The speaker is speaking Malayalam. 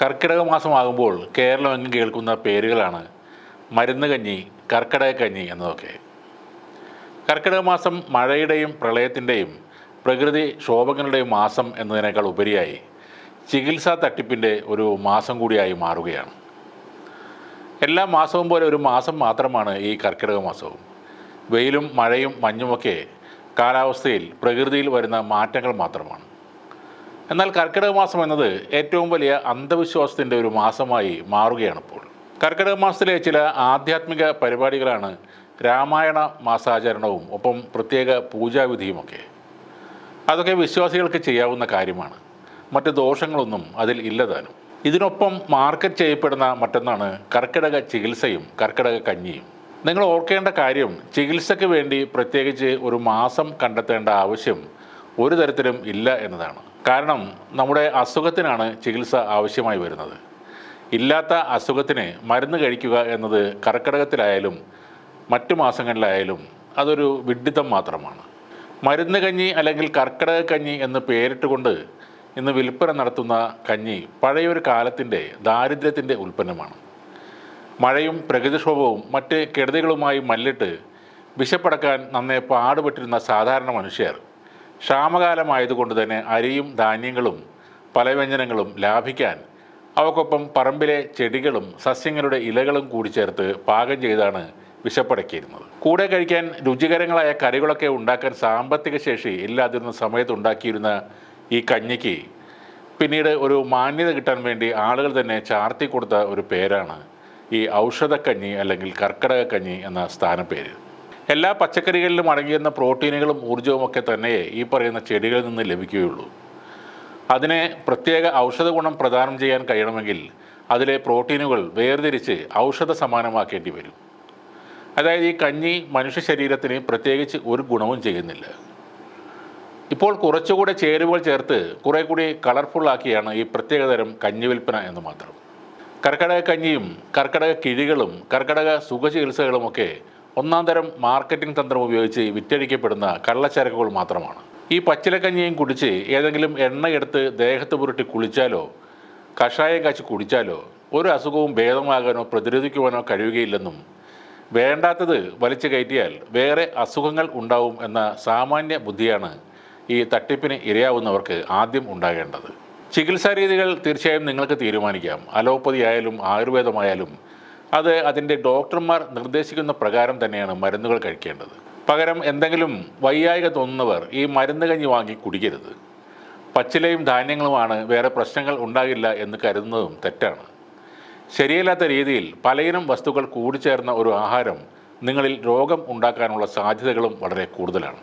കർക്കിടക മാസമാകുമ്പോൾ കേരളമെങ്ങും കേൾക്കുന്ന പേരുകളാണ് മരുന്ന് കഞ്ഞി കർക്കിടക കഞ്ഞി എന്നതൊക്കെ. കർക്കിടക മാസം മഴയുടെയും പ്രളയത്തിന്റെയും പ്രകൃതി ക്ഷോഭങ്ങളുടെയും മാസം എന്നതിനേക്കാൾ ഉപരിയായി ചികിത്സാ തട്ടിപ്പിന്റെ ഒരു മാസം കൂടിയായി മാറുകയാണ്. എല്ലാ മാസവും പോലെ ഒരു മാസം മാത്രമാണ് ഈ കർക്കിടക മാസവും. വെയിലും മഴയും മഞ്ഞുമൊക്കെ കാലാവസ്ഥയിൽ പ്രകൃതിയിൽ വരുന്ന മാറ്റങ്ങൾ മാത്രമാണ്. എന്നാൽ കർക്കിടക മാസം എന്നത് ഏറ്റവും വലിയ അന്ധവിശ്വാസത്തിന്റെ ഒരു മാസമായി മാറുകയാണ് ഇപ്പോൾ. കർക്കിടക മാസത്തിലെ ചില ആധ്യാത്മിക പരിപാടികളാണ് രാമായണ മാസാചരണവും ഒപ്പം പ്രത്യേക പൂജാവിധിയുമൊക്കെ. അതൊക്കെ വിശ്വാസികൾക്ക് ചെയ്യാവുന്ന കാര്യമാണ്. മറ്റ് ദോഷങ്ങളൊന്നും അതിൽ ഇല്ലതാനും ഇതിനൊപ്പം മാർക്കറ്റ് ചെയ്യപ്പെടുന്ന മറ്റൊന്നാണ് കർക്കിടക ചികിത്സയും കർക്കിടക കഞ്ഞിയും. നിങ്ങൾ ഓർക്കേണ്ട കാര്യം ചികിത്സയ്ക്ക് വേണ്ടി പ്രത്യേകിച്ച് ഒരു മാസം കണ്ടെത്തേണ്ട ആവശ്യം ഒരു തരത്തിലും ഇല്ല എന്നതാണ്. കാരണം നമ്മുടെ അസുഖത്തിനാണ് ചികിത്സ ആവശ്യമായി വരുന്നത്. ഇല്ലാത്ത അസുഖത്തിന് മരുന്ന് കഴിക്കുക എന്നത് കർക്കിടകത്തിലായാലും മറ്റു മാസങ്ങളിലായാലും അതൊരു വിഡ്ഢിത്തം മാത്രമാണ്. മരുന്ന് കഞ്ഞി അല്ലെങ്കിൽ കർക്കിടക കഞ്ഞി എന്ന് പേരിട്ടുകൊണ്ട് ഇന്ന് വിൽപ്പന നടത്തുന്ന കഞ്ഞി പഴയൊരു കാലത്തിന്റെ ദാരിദ്ര്യത്തിന്റെ ഉൽപ്പന്നമാണ്. മഴയും പ്രകൃതിക്ഷോഭവും മറ്റ് കെടുതികളുമായി മല്ലിട്ട് വിശപ്പടക്കാൻ നന്നേ പാടുപെട്ടിരുന്ന സാധാരണ മനുഷ്യർ ക്ഷാമകാലമായതുകൊണ്ട് തന്നെ അരിയും ധാന്യങ്ങളും പലവ്യഞ്ജനങ്ങളും ലാഭിക്കാൻ അവക്കൊപ്പം പറമ്പിലെ ചെടികളും സസ്യങ്ങളുടെ ഇലകളും കൂടി ചേർത്ത് പാകം ചെയ്താണ് വിശപ്പടക്കിയിരുന്നത്. കൂടെ കഴിക്കാൻ രുചികരങ്ങളായ കറികളൊക്കെ ഉണ്ടാക്കാൻ സാമ്പത്തിക ശേഷി ഇല്ലാതിരുന്ന സമയത്ത് ഉണ്ടാക്കിയിരുന്ന ഈ കഞ്ഞിക്ക് പിന്നീട് ഒരു മാന്യത കിട്ടാൻ വേണ്ടി ആളുകൾ തന്നെ ചാർത്തി കൊടുത്ത ഒരു പേരാണ് ഈ ഔഷധക്കഞ്ഞി അല്ലെങ്കിൽ കർക്കിടക കഞ്ഞി എന്ന സ്ഥാനപ്പേര്. എല്ലാ പച്ചക്കറികളിലും അടങ്ങിയിരുന്ന പ്രോട്ടീനുകളും ഊർജവും ഒക്കെ തന്നെ ഈ പറയുന്ന ചെടികളിൽ നിന്ന് ലഭിക്കുകയുള്ളൂ. അതിനെ പ്രത്യേക ഔഷധ ഗുണം പ്രദാനം ചെയ്യാൻ കഴിയണമെങ്കിൽ അതിലെ പ്രോട്ടീനുകൾ വേർതിരിച്ച് ഔഷധ സമാനമാക്കേണ്ടി വരും. അതായത് ഈ കഞ്ഞി മനുഷ്യ ശരീരത്തിന് പ്രത്യേകിച്ച് ഒരു ഗുണവും ചെയ്യുന്നില്ല. ഇപ്പോൾ കുറച്ചുകൂടെ ചേരുവകൾ ചേർത്ത് കുറേ കൂടി കളർഫുള്ളാക്കിയാണ് ഈ പ്രത്യേകതരം കഞ്ഞി വിൽപ്പന എന്ന് മാത്രം. കർക്കിടക കഞ്ഞിയും കർക്കിടക കിഴികളും കർക്കിടക സുഖചികിത്സകളുമൊക്കെ ഒന്നാം തരം മാർക്കറ്റിംഗ് തന്ത്രം ഉപയോഗിച്ച് വിറ്റഴിക്കപ്പെടുന്ന കള്ളച്ചരക്കുകൾ മാത്രമാണ്. ഈ പച്ചിലക്കഞ്ഞിയും കുടിച്ച് ഏതെങ്കിലും എണ്ണയെടുത്ത് ദേഹത്ത് പുരട്ടി കുളിച്ചാലോ കഷായം കാച്ചി കുടിച്ചാലോ ഒരു അസുഖവും ഭേദമാകാനോ പ്രതിരോധിക്കുവാനോ കഴിയുകയില്ലെന്നും വേണ്ടാത്തത് വലിച്ചു കയറ്റിയാൽ വേറെ അസുഖങ്ങൾ ഉണ്ടാവും എന്ന സാമാന്യ ബുദ്ധിയാണ് ഈ തട്ടിപ്പിന് ഇരയാവുന്നവർക്ക് ആദ്യം ഉണ്ടാകേണ്ടത്. ചികിത്സാ രീതികൾ തീർച്ചയായും നിങ്ങൾക്ക് തീരുമാനിക്കാം. അലോപ്പതി ആയാലും ആയുർവേദമായാലും അത് അതിന്റെ ഡോക്ടർമാർ നിർദ്ദേശിക്കുന്ന പ്രകാരം തന്നെയാണ് മരുന്നുകൾ കഴിക്കേണ്ടത്. പകരം എന്തെങ്കിലും വയ്യായിക തോന്നുന്നവർ ഈ മരുന്ന് കഞ്ഞി വാങ്ങി കുടിക്കരുത്. പച്ചിലയും ധാന്യങ്ങളുമാണ് വേറെ പ്രശ്നങ്ങൾ ഉണ്ടാകില്ല എന്ന് കരുതുന്നതും തെറ്റാണ്. ശരിയല്ലാത്ത രീതിയിൽ പലയിനം വസ്തുക്കൾ കൂടിച്ചേർന്ന ഒരു ആഹാരം നിങ്ങളിൽ രോഗം ഉണ്ടാക്കാനുള്ള സാധ്യതകളും വളരെ കൂടുതലാണ്.